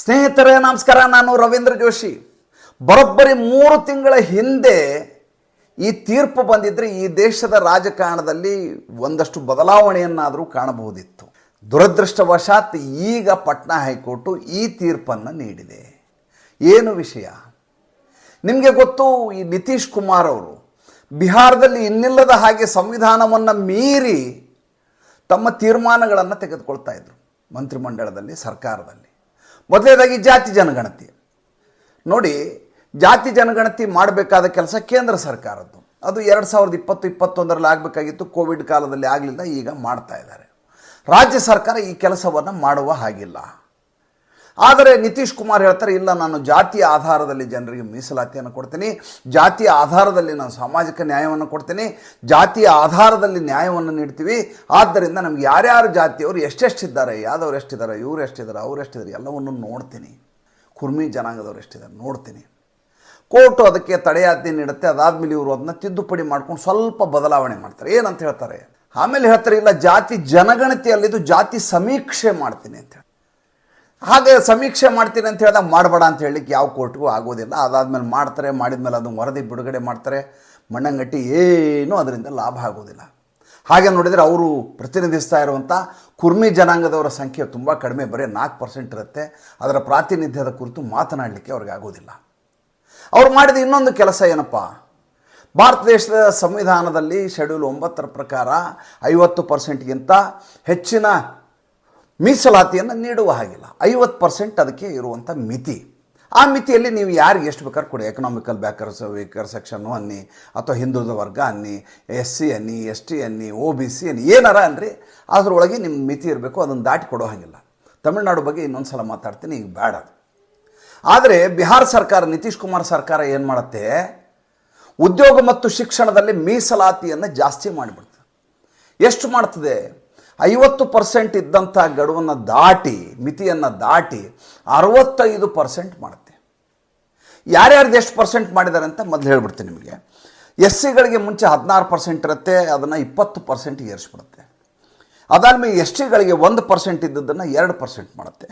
ಸ್ನೇಹಿತರೇ, ನಮಸ್ಕಾರ. ನಾನು ರವೀಂದ್ರ ಜೋಶಿ. ಬರೋಬ್ಬರಿ ಮೂರು ತಿಂಗಳ ಹಿಂದೆ ಈ ತೀರ್ಪು ಬಂದಿದ್ರೆ ಈ ದೇಶದ ರಾಜಕಾರಣದಲ್ಲಿ ಒಂದಷ್ಟು ಬದಲಾವಣೆಯನ್ನಾದರೂ ಕಾಣಬಹುದಿತ್ತು. ದುರದೃಷ್ಟವಶಾತ್ ಈಗ ಪಟ್ನಾ ಹೈಕೋರ್ಟು ಈ ತೀರ್ಪನ್ನು ನೀಡಿದೆ. ಏನು ವಿಷಯ? ನಿಮಗೆ ಗೊತ್ತು, ಈ ನಿತೀಶ್ ಕುಮಾರ್ ಅವರು ಬಿಹಾರದಲ್ಲಿ ಇನ್ನಿಲ್ಲದ ಹಾಗೆ ಸಂವಿಧಾನವನ್ನು ಮೀರಿ ತಮ್ಮ ತೀರ್ಮಾನಗಳನ್ನು ತೆಗೆದುಕೊಳ್ತಾ ಇದ್ರು, ಮಂತ್ರಿಮಂಡಲದಲ್ಲಿ, ಸರ್ಕಾರದಲ್ಲಿ. ಮೊದಲನೇದಾಗಿ ಜಾತಿ ಜನಗಣತಿ. ನೋಡಿ, ಜಾತಿ ಜನಗಣತಿ ಮಾಡಬೇಕಾದ ಕೆಲಸ ಕೇಂದ್ರ ಸರ್ಕಾರದ್ದು. ಅದು ಎರಡು ಸಾವಿರದ ಇಪ್ಪತ್ತು, ಇಪ್ಪತ್ತೊಂದರಲ್ಲಿ ಆಗಬೇಕಾಗಿತ್ತು, ಕೋವಿಡ್ ಕಾಲದಲ್ಲಿ ಆಗಲಿಲ್ಲ, ಈಗ ಮಾಡ್ತಾ ಇದ್ದಾರೆ. ರಾಜ್ಯ ಸರ್ಕಾರ ಈ ಕೆಲಸವನ್ನು ಮಾಡುವ ಹಾಗಿಲ್ಲ. ಆದರೆ ನಿತೀಶ್ ಕುಮಾರ್ ಹೇಳ್ತಾರೆ, ಇಲ್ಲ, ನಾನು ಜಾತಿಯ ಆಧಾರದಲ್ಲಿ ಜನರಿಗೆ ಮೀಸಲಾತಿಯನ್ನು ಕೊಡ್ತೀನಿ. ಜಾತಿಯ ಆಧಾರದಲ್ಲಿ ನಾನು ಸಾಮಾಜಿಕ ನ್ಯಾಯವನ್ನು ಕೊಡ್ತೀನಿ. ಜಾತಿಯ ಆಧಾರದಲ್ಲಿ ನ್ಯಾಯವನ್ನು ನೀಡ್ತೀವಿ. ಆದ್ದರಿಂದ ನಮ್ಗೆ ಯಾರ್ಯಾರು ಜಾತಿಯವರು ಎಷ್ಟೆಷ್ಟಿದ್ದಾರೆ ಯಾದವ್ರು ಎಷ್ಟಿದ್ದಾರೆ, ಇವ್ರು ಎಷ್ಟಿದ್ದಾರೆ, ಅವ್ರು ಎಷ್ಟಿದ್ದಾರೆ, ಎಲ್ಲವನ್ನು ನೋಡ್ತೀನಿ. ಕುರ್ಮಿ ಜನಾಂಗದವ್ರು ಎಷ್ಟಿದ್ದಾರೆ, ನೋಡ್ತೀನಿ. ಕೋರ್ಟು ಅದಕ್ಕೆ ತಡೆಯಾಜ್ಞೆ ನೀಡುತ್ತೆ. ಅದಾದಮೇಲೆ ಇವರು ಅದನ್ನ ತಿದ್ದುಪಡಿ ಮಾಡ್ಕೊಂಡು ಸ್ವಲ್ಪ ಬದಲಾವಣೆ ಮಾಡ್ತಾರೆ. ಏನಂತ ಹೇಳ್ತಾರೆ? ಆಮೇಲೆ ಹೇಳ್ತಾರೆ, ಇಲ್ಲ, ಜಾತಿ ಜನಗಣತಿಯಲ್ಲಿದ್ದು ಜಾತಿ ಸಮೀಕ್ಷೆ ಮಾಡ್ತೀನಿ ಅಂತ ಹೇಳಿ ಹಾಗೆ ಸಮೀಕ್ಷೆ ಮಾಡ್ತೀನಿ ಅಂತ ಹೇಳಿದಾಗ ಮಾಡಬೇಡ ಅಂತ ಹೇಳಲಿಕ್ಕೆ ಯಾವ ಕೋರ್ಟ್ಗೂ ಆಗೋದಿಲ್ಲ. ಅದಾದಮೇಲೆ ಮಾಡ್ತಾರೆ, ಮಾಡಿದ್ಮೇಲೆ ಅದನ್ನು ವರದಿ ಬಿಡುಗಡೆ ಮಾಡ್ತಾರೆ. ಮಣ್ಣಂಗಟ್ಟಿ ಏನೂ ಅದರಿಂದ ಲಾಭ ಆಗೋದಿಲ್ಲ. ಹಾಗೆ ನೋಡಿದರೆ ಅವರು ಪ್ರತಿನಿಧಿಸ್ತಾ ಇರುವಂಥ ಕುರ್ಮಿ ಜನಾಂಗದವರ ಸಂಖ್ಯೆ ತುಂಬ ಕಡಿಮೆ, ಬರೀ ನಾಲ್ಕು ಪರ್ಸೆಂಟ್ ಇರುತ್ತೆ. ಅದರ ಪ್ರಾತಿನಿಧ್ಯದ ಕುರಿತು ಮಾತನಾಡಲಿಕ್ಕೆ ಅವ್ರಿಗೆ ಆಗೋದಿಲ್ಲ. ಅವ್ರು ಮಾಡಿದ ಇನ್ನೊಂದು ಕೆಲಸ ಏನಪ್ಪ? ಭಾರತ ದೇಶದ ಸಂವಿಧಾನದಲ್ಲಿ ಶೆಡ್ಯೂಲ್ ಒಂಬತ್ತರ ಪ್ರಕಾರ ಐವತ್ತು ಪರ್ಸೆಂಟ್ಗಿಂತ ಹೆಚ್ಚಿನ ಮೀಸಲಾತಿಯನ್ನು ನೀಡುವ ಹಾಗಿಲ್ಲ. ಐವತ್ತು ಪರ್ಸೆಂಟ್ ಅದಕ್ಕೆ ಇರುವಂಥ ಮಿತಿ. ಆ ಮಿತಿಯಲ್ಲಿ ನೀವು ಯಾರಿಗೆ ಎಷ್ಟು ಬೇಕಾದ್ರೆ ಕೊಡಿ. ಎಕನಾಮಿಕಲ್ ಬ್ಯಾಕರ್ಸ್ ವೀಕರ್ ಸೆಕ್ಷನ್ನು ಅನ್ನಿ, ಅಥವಾ ಹಿಂದುಳಿದ ವರ್ಗ ಅನ್ನಿ ಎಸ್ ಸಿ ಅನ್ನಿ ಎಸ್ ಟಿ ಅನ್ನಿ ಒ ಬಿ ಸಿ ಅನ್ನಿ, ಏನಾರ ಅನ್ರಿ, ಅದರೊಳಗೆ ನಿಮ್ಮ ಮಿತಿ ಇರಬೇಕು, ಅದನ್ನು ದಾಟಿ ಕೊಡೋ ಹಾಗಿಲ್ಲ. ತಮಿಳ್ನಾಡು ಬಗ್ಗೆ ಇನ್ನೊಂದು ಸಲ ಮಾತಾಡ್ತೀನಿ, ಈಗ ಬೇಡ ಆದರೆ ಬಿಹಾರ ಸರ್ಕಾರ, ನಿತೀಶ್ ಕುಮಾರ್ ಸರ್ಕಾರ ಏನು ಮಾಡುತ್ತೆ? ಉದ್ಯೋಗ ಮತ್ತು ಶಿಕ್ಷಣದಲ್ಲಿ ಮೀಸಲಾತಿಯನ್ನು ಜಾಸ್ತಿ ಮಾಡಿಬಿಡ್ತದೆ. ಎಷ್ಟು ಮಾಡ್ತದೆ? ಐವತ್ತು ಪರ್ಸೆಂಟ್ ಇದ್ದಂಥ ಗಡುವನ್ನು ದಾಟಿ, ಮಿತಿಯನ್ನು ದಾಟಿ ಅರವತ್ತೈದು ಪರ್ಸೆಂಟ್ ಮಾಡುತ್ತೆ. ಯಾರ್ಯಾರ್ದು ಎಷ್ಟು ಪರ್ಸೆಂಟ್ ಮಾಡಿದ್ದಾರೆ ಅಂತ ಮೊದಲು ಹೇಳ್ಬಿಡ್ತೀನಿ ನಿಮಗೆ. ಎಸ್ ಸಿಗಳಿಗೆ ಮುಂಚೆ ಹದಿನಾರು ಪರ್ಸೆಂಟ್ ಇರುತ್ತೆ, ಅದನ್ನು ಇಪ್ಪತ್ತು ಪರ್ಸೆಂಟ್ ಏರಿಸ್ಬಿಡುತ್ತೆ. ಅದಾದಮೇಲೆ ಎಸ್ ಟಿಗಳಿಗೆ ಒಂದು ಪರ್ಸೆಂಟ್ ಇದ್ದದ್ದನ್ನು ಎರಡು ಪರ್ಸೆಂಟ್ ಮಾಡುತ್ತೆ.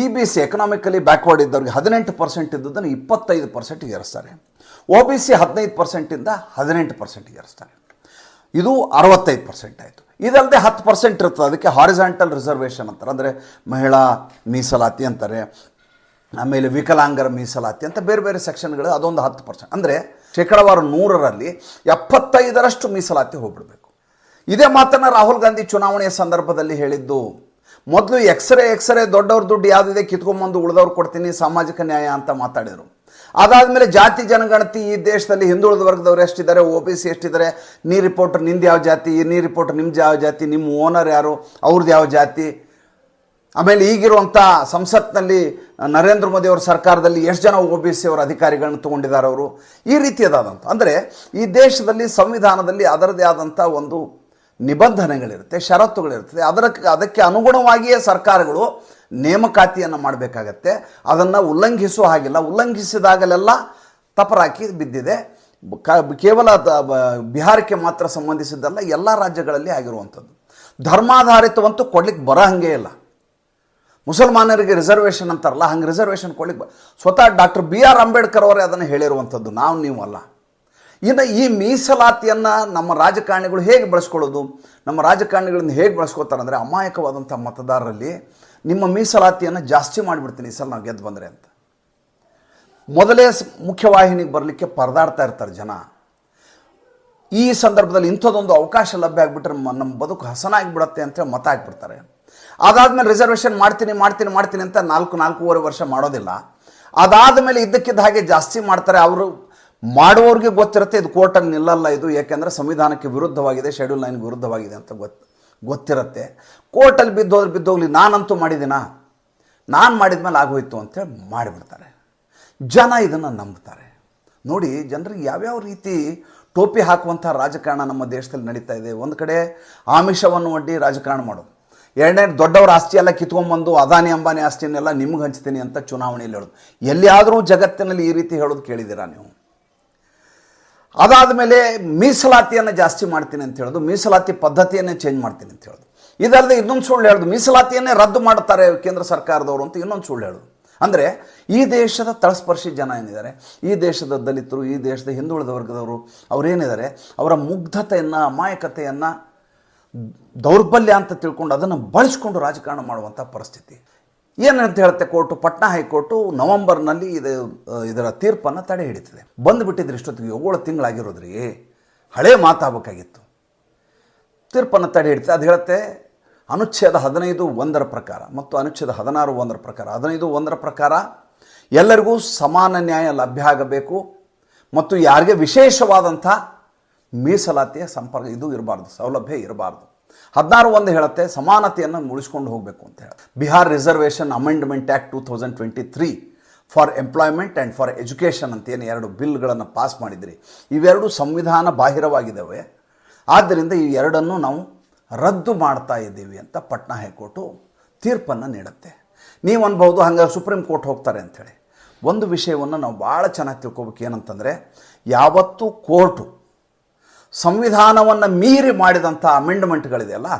E B C economically backward ಇದ್ದವ್ರಿಗೆ ಹದಿನೆಂಟು ಪರ್ಸೆಂಟ್ ಇದ್ದದ್ದನ್ನು ಇಪ್ಪತ್ತೈದು ಪರ್ಸೆಂಟ್ ಏರಿಸ್ತಾರೆ. ಒ ಬಿ ಸಿ ಹದಿನೈದು ಪರ್ಸೆಂಟಿಂದ ಹದಿನೆಂಟು ಪರ್ಸೆಂಟ್ ಏರಿಸ್ತಾರೆ. ಇದು ಅರವತ್ತೈದು ಪರ್ಸೆಂಟ್ ಆಯಿತು. ಇದಲ್ಲದೆ ಹತ್ತು ಪರ್ಸೆಂಟ್ ಇರ್ತದೆ ಅದಕ್ಕೆ ಹಾರಿಸಾಂಟಲ್ ರಿಸರ್ವೇಷನ್ ಅಂತಾರೆ. ಅಂದರೆ ಮಹಿಳಾ ಮೀಸಲಾತಿ ಅಂತಾರೆ. ಆಮೇಲೆ ವಿಕಲಾಂಗರ ಮೀಸಲಾತಿ ಅಂತ ಬೇರೆ ಬೇರೆ ಸೆಕ್ಷನ್ಗಳು ಅದೊಂದು ಹತ್ತು ಪರ್ಸೆಂಟ್. ಅಂದರೆ ಶೇಕಡವಾರು ನೂರರಲ್ಲಿ ಎಪ್ಪತ್ತೈದರಷ್ಟು ಮೀಸಲಾತಿ ಹೋಗ್ಬಿಡ್ಬೇಕು. ಇದೇ ಮಾತನ್ನು ರಾಹುಲ್ ಗಾಂಧಿ ಚುನಾವಣೆಯ ಸಂದರ್ಭದಲ್ಲಿ ಹೇಳಿದ್ದು, ಮೊದಲು ಎಕ್ಸ್ರೇ ಎಕ್ಸ್ರೇ ದೊಡ್ಡವ್ರ ದುಡ್ಡು ಯಾವುದಿದೆ ಕಿತ್ಕೊಂಬಂದು ಉಳಿದವ್ರು ಕೊಡ್ತೀನಿ, ಸಾಮಾಜಿಕ ನ್ಯಾಯ ಅಂತ ಮಾತಾಡಿದರು. ಅದಾದಮೇಲೆ ಜಾತಿ ಜನಗಣತಿ ಈ ದೇಶದಲ್ಲಿ ಹಿಂದುಳಿದ ವರ್ಗದವ್ರು ಎಷ್ಟಿದ್ದಾರೆ? O B C ಎಷ್ಟಿದ್ದಾರೆ? ನೀ ರಿಪೋರ್ಟರ್ ನಿಂದು ಯಾವ ಜಾತಿ? ನೀ ರಿಪೋರ್ಟರ್ ನಿಮ್ದು ಯಾವ ಜಾತಿ? ನಿಮ್ಮ ಓನರ್ ಯಾರು? ಅವ್ರದ್ದು ಯಾವ ಜಾತಿ? ಆಮೇಲೆ ಈಗಿರುವಂಥ ಸಂಸತ್ನಲ್ಲಿ ನರೇಂದ್ರ ಮೋದಿ ಅವರ ಸರ್ಕಾರದಲ್ಲಿ ಎಷ್ಟು ಜನ ಒ ಬಿ ಸಿ ಅವರ ಅಧಿಕಾರಿಗಳನ್ನು ತಗೊಂಡಿದ್ದಾರೆ ಅವರು? ಈ ರೀತಿಯದಾದಂಥ ಅಂದರೆ ಈ ದೇಶದಲ್ಲಿ, ಸಂವಿಧಾನದಲ್ಲಿ ಅದರದೇ ಆದಂಥ ಒಂದು ನಿಬಂಧನೆಗಳಿರುತ್ತೆ ಷರತ್ತುಗಳಿರ್ತದೆ ಅದರ ಅದಕ್ಕೆ ಅನುಗುಣವಾಗಿಯೇ ಸರ್ಕಾರಗಳು ನೇಮಕಾತಿಯನ್ನು ಮಾಡಬೇಕಾಗತ್ತೆ. ಅದನ್ನು ಉಲ್ಲಂಘಿಸುವ ಹಾಗಿಲ್ಲ. ಉಲ್ಲಂಘಿಸಿದಾಗಲೆಲ್ಲ ತಪರಾಕಿ ಬಿದ್ದಿದೆ. ಕೇವಲ ಬಿಹಾರಕ್ಕೆ ಮಾತ್ರ ಸಂಬಂಧಿಸಿದ್ದಲ್ಲ, ಎಲ್ಲ ರಾಜ್ಯಗಳಲ್ಲಿ ಆಗಿರುವಂಥದ್ದು. ಧರ್ಮಾಧಾರಿತವಂತೂ ಕೊಡ್ಲಿಕ್ಕೆ ಬರೋ ಹಾಗೆ ಇಲ್ಲ. ಮುಸಲ್ಮಾನರಿಗೆ ರಿಸರ್ವೇಷನ್ ಅಂತಾರಲ್ಲ, ಹಂಗೆ ರಿಸರ್ವೇಷನ್ ಕೊಡ್ಲಿಕ್ಕೆ ಸ್ವತಃ ಡಾಕ್ಟರ್ ಬಿ ಆರ್ ಅಂಬೇಡ್ಕರ್ ಅವರೇ ಅದನ್ನು ಹೇಳಿರುವಂಥದ್ದು. ನಾವು ನೀವು ಅಲ್ಲ ಇನ್ನು ಈ ಮೀಸಲಾತಿಯನ್ನು ನಮ್ಮ ರಾಜಕಾರಣಿಗಳು ಹೇಗೆ ಬಳಸ್ಕೊಳ್ಳೋದು? ನಮ್ಮ ರಾಜಕಾರಣಿಗಳನ್ನ ಹೇಗೆ ಬಳಸ್ಕೊತಾರೆ ಅಂದರೆ ಅಮಾಯಕವಾದಂಥ ಮತದಾರರಲ್ಲಿ ನಿಮ್ಮ ಮೀಸಲಾತಿಯನ್ನು ಜಾಸ್ತಿ ಮಾಡಿಬಿಡ್ತೀನಿ ಈ ಸಲ ನಾವು ಗೆದ್ದು ಬಂದರೆ ಅಂತ. ಮೊದಲೇ ಮುಖ್ಯವಾಹಿನಿಗೆ ಬರಲಿಕ್ಕೆ ಪರದಾಡ್ತಾ ಇರ್ತಾರೆ ಜನ. ಈ ಸಂದರ್ಭದಲ್ಲಿ ಇಂಥದ್ದೊಂದು ಅವಕಾಶ ಲಭ್ಯ ಆಗಿಬಿಟ್ರೆ ನಮ್ಮ ಬದುಕು ಹಸನಾಗಿಬಿಡತ್ತೆ ಅಂತ ಮತ ಹಾಕ್ಬಿಡ್ತಾರೆ. ಅದಾದಮೇಲೆ ರಿಸರ್ವೇಷನ್ ಮಾಡ್ತೀನಿ ಮಾಡ್ತೀನಿ ಮಾಡ್ತೀನಿ ಅಂತ ನಾಲ್ಕು, ನಾಲ್ಕೂವರೆ ವರ್ಷ ಮಾಡೋದಿಲ್ಲ. ಅದಾದ ಮೇಲೆ ಇದ್ದಕ್ಕಿದ್ದ ಹಾಗೆ ಜಾಸ್ತಿ ಮಾಡ್ತಾರೆ, ಅವರು ಮಾಡುವವ್ರಿಗೆ ಗೊತ್ತಿರುತ್ತೆ, ಇದು ಕೋರ್ಟಲ್ಲಿ ನಿಲ್ಲಲ್ಲ ಇದು, ಯಾಕೆಂದರೆ ಸಂವಿಧಾನಕ್ಕೆ ವಿರುದ್ಧವಾಗಿದೆ ಶೆಡ್ಯೂಲ್ ನೈನ್ ವಿರುದ್ಧವಾಗಿದೆ ಅಂತ ಗೊತ್ತು ಗೊತ್ತಿರುತ್ತೆ. ಕೋರ್ಟಲ್ಲಿ ಬಿದ್ದೋದ್ರೆ ಬಿದ್ದೋಗ್ಲಿ, ನಾನಂತೂ ಮಾಡಿದ್ದೀನಾ? ನಾನು ಮಾಡಿದ ಮೇಲೆ ಆಗೋಯ್ತು ಅಂತೇಳಿ ಮಾಡಿಬಿಡ್ತಾರೆ. ಜನ ಇದನ್ನು ನಂಬ್ತಾರೆ. ನೋಡಿ, ಜನರಿಗೆ ಯಾವ್ಯಾವ ರೀತಿ ಟೋಪಿ ಹಾಕುವಂಥ ರಾಜಕಾರಣ ನಮ್ಮ ದೇಶದಲ್ಲಿ ನಡೀತಾ ಇದೆ. ಒಂದು ಕಡೆ ಆಮಿಷವನ್ನು ಒಡ್ಡಿ ರಾಜಕಾರಣ ಮಾಡೋದು. ಎರಡನೇ ದೊಡ್ಡವರ ಆಸ್ತಿ ಎಲ್ಲ ಕಿತ್ಕೊಂಡ್ಬಂದು ಅದಾನಿ ಅಂಬಾನಿ ಆಸ್ತಿಯನ್ನೆಲ್ಲ ನಿಮ್ಗೆ ಹಂಚ್ತೀನಿ ಅಂತ ಚುನಾವಣೆಯಲ್ಲಿ ಹೇಳೋದು. ಎಲ್ಲಿಯಾದರೂ ಜಗತ್ತಿನಲ್ಲಿ ಈ ರೀತಿ ಹೇಳೋದು ಕೇಳಿದ್ದೀರಾ ನೀವು? ಅದಾದ ಮೇಲೆ ಮೀಸಲಾತಿಯನ್ನು ಜಾಸ್ತಿ ಮಾಡ್ತೀನಿ ಅಂತ ಹೇಳೋದು, ಮೀಸಲಾತಿ ಪದ್ಧತಿಯನ್ನೇ ಚೇಂಜ್ ಮಾಡ್ತೀನಿ ಅಂತ ಹೇಳೋದು. ಇದಲ್ಲದೆ ಇನ್ನೊಂದು ಸುಳ್ಳು ಹೇಳೋದು, ಮೀಸಲಾತಿಯನ್ನೇ ರದ್ದು ಮಾಡ್ತಾರೆ ಕೇಂದ್ರ ಸರ್ಕಾರದವರು ಅಂತ ಇನ್ನೊಂದು ಸುಳ್ಳು ಹೇಳೋದು. ಅಂದರೆ ಈ ದೇಶದ ತಳಸ್ಪರ್ಶಿ ಜನ ಏನಿದ್ದಾರೆ, ಈ ದೇಶದ ದಲಿತರು, ಈ ದೇಶದ ಹಿಂದುಳಿದ ವರ್ಗದವರು, ಅವರೇನಿದ್ದಾರೆ, ಅವರ ಮುಗ್ಧತೆಯನ್ನು, ಅಮಾಯಕತೆಯನ್ನು, ದೌರ್ಬಲ್ಯ ಅಂತ ತಿಳ್ಕೊಂಡು ಅದನ್ನು ಬಳಸ್ಕೊಂಡು ರಾಜಕಾರಣ ಮಾಡುವಂಥ ಪರಿಸ್ಥಿತಿ. ಏನಂತ ಹೇಳುತ್ತೆ ಕೋರ್ಟು? ಪಟ್ನಾ ಹೈಕೋರ್ಟು ನವೆಂಬರ್ನಲ್ಲಿ ಇದು ಇದರ ತೀರ್ಪನ್ನು ತಡೆ ಹಿಡಿತದೆ. ಬಂದುಬಿಟ್ಟಿದ್ರೆ ಇಷ್ಟೊತ್ತಿಗೆ ಏಳು ತಿಂಗಳಾಗಿರೋದ್ರಿ. ಹಳೆ ಮಾತಾಗಬೇಕಾಗಿತ್ತು. ತೀರ್ಪನ್ನು ತಡೆ ಹಿಡಿತದೆ ಅದು ಹೇಳುತ್ತೆ, ಅನುಚ್ಛೇದ ಹದಿನೈದು ಒಂದರ ಪ್ರಕಾರ ಮತ್ತು ಅನುಚ್ಛೇದ ಹದಿನಾರು ಒಂದರ ಪ್ರಕಾರ. ಹದಿನೈದು ಒಂದರ ಪ್ರಕಾರ ಎಲ್ಲರಿಗೂ ಸಮಾನ ನ್ಯಾಯ ಲಭ್ಯ ಆಗಬೇಕು ಮತ್ತು ಯಾರಿಗೆ ವಿಶೇಷವಾದಂಥ ಮೀಸಲಾತಿಯ ಸಂಪರ್ಕ ಇದು ಇರಬಾರ್ದು, ಸೌಲಭ್ಯ ಇರಬಾರ್ದು. ಹದಿನಾರು ಒಂದು ಹೇಳುತ್ತೆ, ಸಮಾನತೆಯನ್ನು ಉಳಿಸ್ಕೊಂಡು ಹೋಗಬೇಕು ಅಂತ ಹೇಳಿ Bihar reservation amendment act two thousand twenty three for employment and for education ಅಂತ ಏನು ಎರಡು ಬಿಲ್ಗಳನ್ನು ಪಾಸ್ ಮಾಡಿದ್ರಿ. ಇವೆರಡು ಸಂವಿಧಾನ ಬಾಹಿರವಾಗಿದ್ದಾವೆ. ಆದ್ದರಿಂದ ಈ ಎರಡನ್ನು ನಾವು ರದ್ದು ಮಾಡ್ತಾ ಇದ್ದೀವಿ ಅಂತ ಪಟ್ನಾ ಹೈಕೋರ್ಟು ತೀರ್ಪನ್ನು ನೀಡುತ್ತೆ. ನೀವು ಅನ್ಬೋದು ಹಂಗೆ ಸುಪ್ರೀಂ ಕೋರ್ಟ್ ಹೋಗ್ತಾರೆ ಅಂಥೇಳಿ ಒಂದು ವಿಷಯವನ್ನು ನಾವು ಭಾಳ ಚೆನ್ನಾಗಿ ತಿಳ್ಕೊಬೇಕು ಏನಂತಂದರೆ, ಯಾವತ್ತೂ ಕೋರ್ಟು ಸಂವಿಧಾನವನ್ನು ಮೀರಿ ಮಾಡಿದಂಥ ಅಮೆಂಡ್ಮೆಂಟ್ಗಳಿದೆಯಲ್ಲ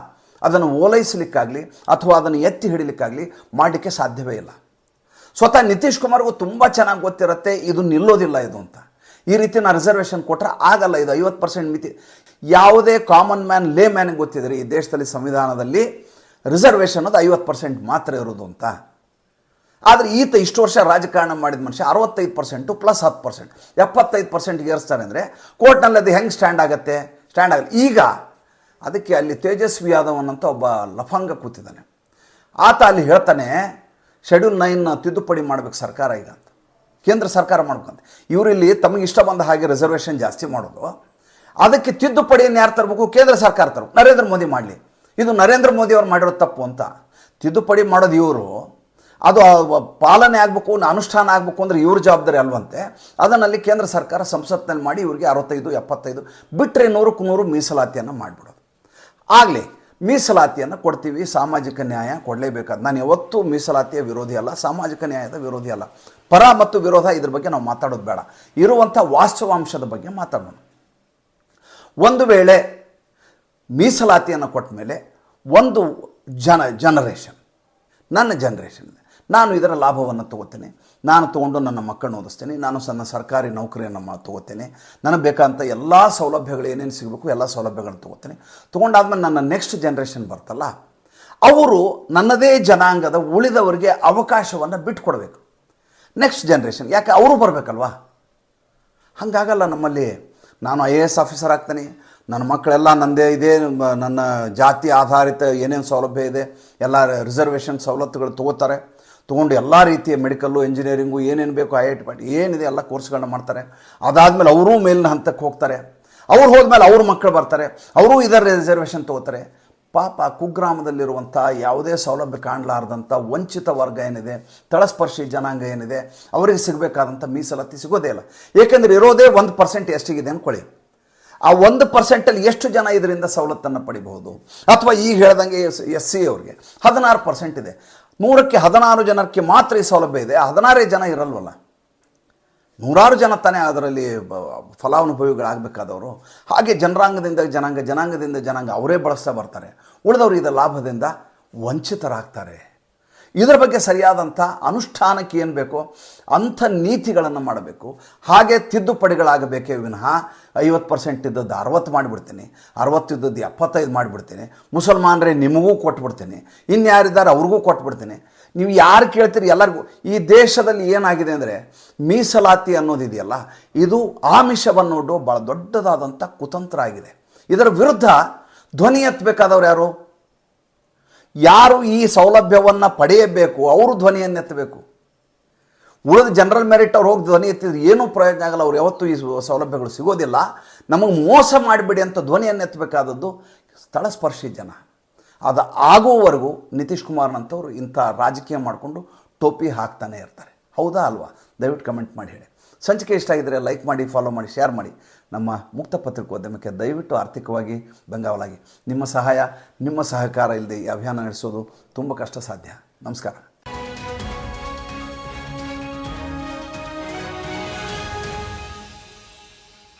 ಅದನ್ನು ಓಲೈಸಲಿಕ್ಕಾಗಲಿ ಅಥವಾ ಅದನ್ನು ಎತ್ತಿ ಹಿಡಿಲಿಕ್ಕಾಗಲಿ ಮಾಡಲಿಕ್ಕೆ ಸಾಧ್ಯವೇ ಇಲ್ಲ. ಸ್ವತಃ ನಿತೀಶ್ ಕುಮಾರ್ಗೂ ತುಂಬ ಚೆನ್ನಾಗಿ ಗೊತ್ತಿರುತ್ತೆ, ಇದು ನಿಲ್ಲೋದಿಲ್ಲ ಇದು ಅಂತ. ಈ ರೀತಿ ನಾನು ರಿಸರ್ವೇಷನ್ ಕೊಟ್ಟರೆ ಆಗಲ್ಲ, ಇದು ಐವತ್ತು ಪರ್ಸೆಂಟ್ ಮಿತಿ. ಯಾವುದೇ ಕಾಮನ್ ಮ್ಯಾನ್ ಲೇ ಮ್ಯಾನ್ಗೆ ಗೊತ್ತಿದ್ರೆ ಈ ದೇಶದಲ್ಲಿ, ಸಂವಿಧಾನದಲ್ಲಿ ರಿಸರ್ವೇಷನ್ ಅದು ಐವತ್ತು ಪರ್ಸೆಂಟ್ ಮಾತ್ರ ಇರೋದು ಅಂತ. ಆದರೆ ಈತ ಇಷ್ಟು ವರ್ಷ ರಾಜಕಾರಣ ಮಾಡಿದ ಮನುಷ್ಯ ಅರವತ್ತೈದು ಪರ್ಸೆಂಟು ಪ್ಲಸ್ ಹತ್ತು ಪರ್ಸೆಂಟ್ ಎಪ್ಪತ್ತೈದು ಪರ್ಸೆಂಟ್ಗೆ ಏರಿಸ್ತಾರೆ ಅಂದರೆ ಕೋರ್ಟ್ನಲ್ಲಿ ಅದು ಹೆಂಗೆ ಸ್ಟ್ಯಾಂಡ್ ಆಗುತ್ತೆ? ಸ್ಟ್ಯಾಂಡ್ ಆಗಲ್ಲ. ಈಗ ಅದಕ್ಕೆ ಅಲ್ಲಿ ತೇಜಸ್ವಿ ಯಾದವ್ ಅನ್ನಂತ ಒಬ್ಬ ಲಫಂಗ ಕೂತಿದ್ದಾನೆ. ಆತ ಅಲ್ಲಿ ಹೇಳ್ತಾನೆ ಶೆಡ್ಯೂಲ್ ನೈನ್ ತಿದ್ದುಪಡಿ ಮಾಡಬೇಕು ಸರ್ಕಾರ ಈಗ ಅಂತ. ಕೇಂದ್ರ ಸರ್ಕಾರ ಮಾಡ್ಬೇಕಂತ ಇವರಿಲ್ಲಿ ತಮಗೆ ಇಷ್ಟ ಬಂದ ಹಾಗೆ ರಿಸರ್ವೇಷನ್ ಜಾಸ್ತಿ ಮಾಡೋದು. ಅದಕ್ಕೆ ತಿದ್ದುಪಡಿಯನ್ನು ಯಾರು ತರಬೇಕು? ಕೇಂದ್ರ ಸರ್ಕಾರ ತರಬೇಕು. ನರೇಂದ್ರ ಮೋದಿ ಮಾಡಲಿ. ಇದು ನರೇಂದ್ರ ಮೋದಿ ಅವರು ಮಾಡಿರೋ ತಪ್ಪು ಅಂತ. ತಿದ್ದುಪಡಿ ಮಾಡೋದು ಇವರು. ಅದು ಪಾಲನೆ ಆಗಬೇಕು ಅನುಷ್ಠಾನ ಆಗಬೇಕು ಅಂದರೆ ಇವ್ರ ಜವಾಬ್ದಾರಿ ಅಲ್ವಂತೆ. ಅದನ್ನಲ್ಲಿ ಕೇಂದ್ರ ಸರ್ಕಾರ ಸಂಸತ್ನಲ್ಲಿ ಮಾಡಿ ಇವರಿಗೆ ಅರವತ್ತೈದು, ಎಪ್ಪತ್ತೈದು ಬಿಟ್ಟರೆ ನೂರಕ್ಕೂ ನೂರು ಮೀಸಲಾತಿಯನ್ನು ಮಾಡಿಬಿಡೋದು. ಆಗಲಿ, ಮೀಸಲಾತಿಯನ್ನು ಕೊಡ್ತೀವಿ, ಸಾಮಾಜಿಕ ನ್ಯಾಯ ಕೊಡಲೇಬೇಕಾದ. ನಾನು ಯಾವತ್ತೂ ಮೀಸಲಾತಿಯ ವಿರೋಧಿ ಅಲ್ಲ, ಸಾಮಾಜಿಕ ನ್ಯಾಯದ ವಿರೋಧಿ ಅಲ್ಲ. ಪರ ಮತ್ತು ವಿರೋಧ ಇದ್ರ ಬಗ್ಗೆ ನಾವು ಮಾತಾಡೋದು ಬೇಡ. ಇರುವಂಥ ವಾಸ್ತವಾಂಶದ ಬಗ್ಗೆ ಮಾತಾಡೋಣ. ಒಂದು ವೇಳೆ ಮೀಸಲಾತಿಯನ್ನು ಕೊಟ್ಟ ಮೇಲೆ ಒಂದು ಜನ ಜನರೇಷನ್ ನನ್ನ ಜನ್ರೇಷನ್ ನಾನು ಇದರ ಲಾಭವನ್ನು ತಗೋತೇನೆ. ನಾನು ತೊಗೊಂಡು ನನ್ನ ಮಕ್ಕಳನ್ನ ಓದಿಸ್ತೇನೆ. ನಾನು ಸಣ್ಣ ಸರ್ಕಾರಿ ನೌಕರಿಯನ್ನು ಮಾ, ತೊಗೋತೇನೆ. ನನಗೆ ಬೇಕಾದಂಥ ಎಲ್ಲ ಸೌಲಭ್ಯಗಳು ಏನೇನು ಸಿಗಬೇಕು ಎಲ್ಲ ಸೌಲಭ್ಯಗಳನ್ನ ತೊಗೋತೇನೆ. ತೊಗೊಂಡಾದ್ಮೇಲೆ ನನ್ನ ನೆಕ್ಸ್ಟ್ ಜನ್ರೇಷನ್ ಬರ್ತಲ್ಲ, ಅವರು ನನ್ನದೇ ಜನಾಂಗದ ಉಳಿದವರಿಗೆ ಅವಕಾಶವನ್ನು ಬಿಟ್ಟುಕೊಡ್ಬೇಕು ನೆಕ್ಸ್ಟ್ ಜನ್ರೇಷನ್ ಯಾಕೆ, ಅವರು ಬರಬೇಕಲ್ವಾ? ಹಾಗಾಗಲ್ಲ ನಮ್ಮಲ್ಲಿ. ನಾನು ಐ ಎ ಎಸ್ ಆಫೀಸರ್ ಆಗ್ತೇನೆ. ನನ್ನ ಮಕ್ಕಳೆಲ್ಲ ನನ್ನದೇ ಇದೇ ನನ್ನ ಜಾತಿ ಆಧಾರಿತ ಏನೇನು ಸೌಲಭ್ಯ ಇದೆ, ಎಲ್ಲ ರಿಸರ್ವೇಷನ್ ಸವಲತ್ತುಗಳು ತೊಗೋತಾರೆ. ತೊಗೊಂಡು ಎಲ್ಲ ರೀತಿಯ ಮೆಡಿಕಲ್ಲು ಇಂಜಿನಿಯರಿಂಗು ಏನೇನು ಬೇಕು ಐ ಐ ಟಿ ಪಾಟಿ ಏನಿದೆ ಎಲ್ಲ ಕೋರ್ಸ್ಗಳನ್ನ ಮಾಡ್ತಾರೆ. ಅದಾದಮೇಲೆ ಅವರೂ ಮೇಲಿನ ಹಂತಕ್ಕೆ ಹೋಗ್ತಾರೆ. ಅವ್ರು ಹೋದ್ಮೇಲೆ ಅವ್ರ ಮಕ್ಕಳು ಬರ್ತಾರೆ. ಅವರು ಇದರ ರಿಸರ್ವೇಷನ್ ತೊಗೋತಾರೆ. ಪಾಪ ಕುಗ್ರಾಮದಲ್ಲಿರುವಂಥ ಯಾವುದೇ ಸೌಲಭ್ಯ ಕಾಣಲಾರ್ದಂಥ ವಂಚಿತ ವರ್ಗ ಏನಿದೆ, ತಳಸ್ಪರ್ಶಿ ಜನಾಂಗ ಏನಿದೆ, ಅವರಿಗೆ ಸಿಗಬೇಕಾದಂಥ ಮೀಸಲಾತಿ ಸಿಗೋದೇ ಇಲ್ಲ. ಏಕೆಂದರೆ ಇರೋದೇ ಒಂದು ಪರ್ಸೆಂಟ್ ಎಷ್ಟಿಗಿದೆ ಅಂದ್ಕೊಳ್ಳಿ ಆ ಒಂದು ಪರ್ಸೆಂಟಲ್ಲಿ ಎಷ್ಟು ಜನ ಇದರಿಂದ ಸವಲತ್ತನ್ನು ಪಡಿಬಹುದು? ಅಥವಾ ಈಗ ಹೇಳ್ದಂಗೆ ಎಸ್ ಎಸ್ ಸಿ ಅವ್ರಿಗೆ ಹದಿನಾರು ಪರ್ಸೆಂಟ್ ಇದೆ. ನೂರಕ್ಕೆ ಹದಿನಾರು ಜನಕ್ಕೆ ಮಾತ್ರ ಈ ಸೌಲಭ್ಯ ಇದೆ. ಹದಿನಾರೇ ಜನ ಇರಲ್ವಲ್ಲ? ನೂರಾರು ಜನ ತಾನೇ ಅದರಲ್ಲಿ ಫಲಾನುಭವಿಗಳಾಗಬೇಕಾದವರು. ಹಾಗೆ ಜನರಾಂಗದಿಂದ ಜನಾಂಗ, ಜನಾಂಗದಿಂದ ಜನಾಂಗ ಅವರೇ ಬಳಸ್ತಾ ಬರ್ತಾರೆ. ಉಳಿದವರು ಇದರ ಲಾಭದಿಂದ ವಂಚಿತರಾಗ್ತಾರೆ. ಇದರ ಬಗ್ಗೆ ಸರಿಯಾದಂಥ ಅನುಷ್ಠಾನಕ್ಕೆ ಏನು ಬೇಕೋ ಅಂಥ ನೀತಿಗಳನ್ನು ಮಾಡಬೇಕು. ಹಾಗೆ ತಿದ್ದುಪಡಿಗಳಾಗಬೇಕೇ ವಿನಃ ಐವತ್ತು ಪರ್ಸೆಂಟ್ ಇದ್ದದ್ದು ಅರವತ್ತು ಮಾಡಿಬಿಡ್ತೀನಿ, ಅರವತ್ತು ಇದ್ದದ್ದು ಎಪ್ಪತ್ತೈದು ಮಾಡಿಬಿಡ್ತೀನಿ. ಮುಸಲ್ಮಾನರೇ ನಿಮಗೂ ಕೊಟ್ಬಿಡ್ತೀನಿ, ಇನ್ಯಾರಿದ್ದಾರೆ ಅವ್ರಿಗೂ ಕೊಟ್ಬಿಡ್ತೀನಿ. ನೀವು ಯಾರು ಕೇಳ್ತೀರಿ ಎಲ್ಲರಿಗೂ, ಈ ದೇಶದಲ್ಲಿ ಏನಾಗಿದೆ ಅಂದರೆ ಮೀಸಲಾತಿ ಅನ್ನೋದಿದೆಯಲ್ಲ ಇದು ಆಮಿಷವನ್ನೊಡ್ಡು ಭಾಳ ದೊಡ್ಡದಾದಂಥ ಕುತಂತ್ರ ಆಗಿದೆ. ಇದರ ವಿರುದ್ಧ ಧ್ವನಿ ಎತ್ತಬೇಕಾದವ್ರು ಯಾರು? ಯಾರು ಈ ಸೌಲಭ್ಯವನ್ನು ಪಡೆಯಬೇಕು, ಅವರು ಧ್ವನಿಯನ್ನು ಎತ್ತಬೇಕು? ಉಳಿದ ಜನರಲ್ ಮೆರಿಟ್ ಅವ್ರು ಹೋಗಿ ಧ್ವನಿ ಎತ್ತಿದ್ರೆ ಏನೂ ಪ್ರಯೋಜನ ಆಗಲ್ಲ, ಅವ್ರು ಯಾವತ್ತೂ ಈ ಸೌಲಭ್ಯಗಳು ಸಿಗೋದಿಲ್ಲ. ನಮಗೆ ಮೋಸ ಮಾಡಿಬಿಡಿ ಅಂತ ಧ್ವನಿಯನ್ನು ಎತ್ತಬೇಕಾದದ್ದು ಸ್ಥಳಸ್ಪರ್ಶಿ ಜನ. ಅದು ಆಗುವವರೆಗೂ ನಿತೀಶ್ ಕುಮಾರ್ನಂಥವ್ರು ಇಂಥ ರಾಜಕೀಯ ಮಾಡಿಕೊಂಡು ಟೋಪಿ ಹಾಕ್ತಾನೆ ಇರ್ತಾರೆ. ಹೌದಾ ಅಲ್ವಾ? ದಯವಿಟ್ಟು ಕಮೆಂಟ್ ಮಾಡಿ ಹೇಳಿ. ಸಂಚಿಕೆ ಇಷ್ಟ ಆಗಿದ್ದರೆ ಲೈಕ್ ಮಾಡಿ ಫಾಲೋ ಮಾಡಿ ಶೇರ್ ಮಾಡಿ. ನಮ್ಮ ಮುಕ್ತ ಪತ್ರಿಕೋದ್ಯಮಕ್ಕೆ ದಯವಿಟ್ಟು ಆರ್ಥಿಕವಾಗಿ ಬೆಂಗಾವಲಾಗಿ. ನಿಮ್ಮ ಸಹಾಯ, ನಿಮ್ಮ ಸಹಕಾರ ಇಲ್ಲದೆ ಈ ಅಭಿಯಾನ ನಡೆಸೋದು ತುಂಬ ಕಷ್ಟ ಸಾಧ್ಯ. ನಮಸ್ಕಾರ.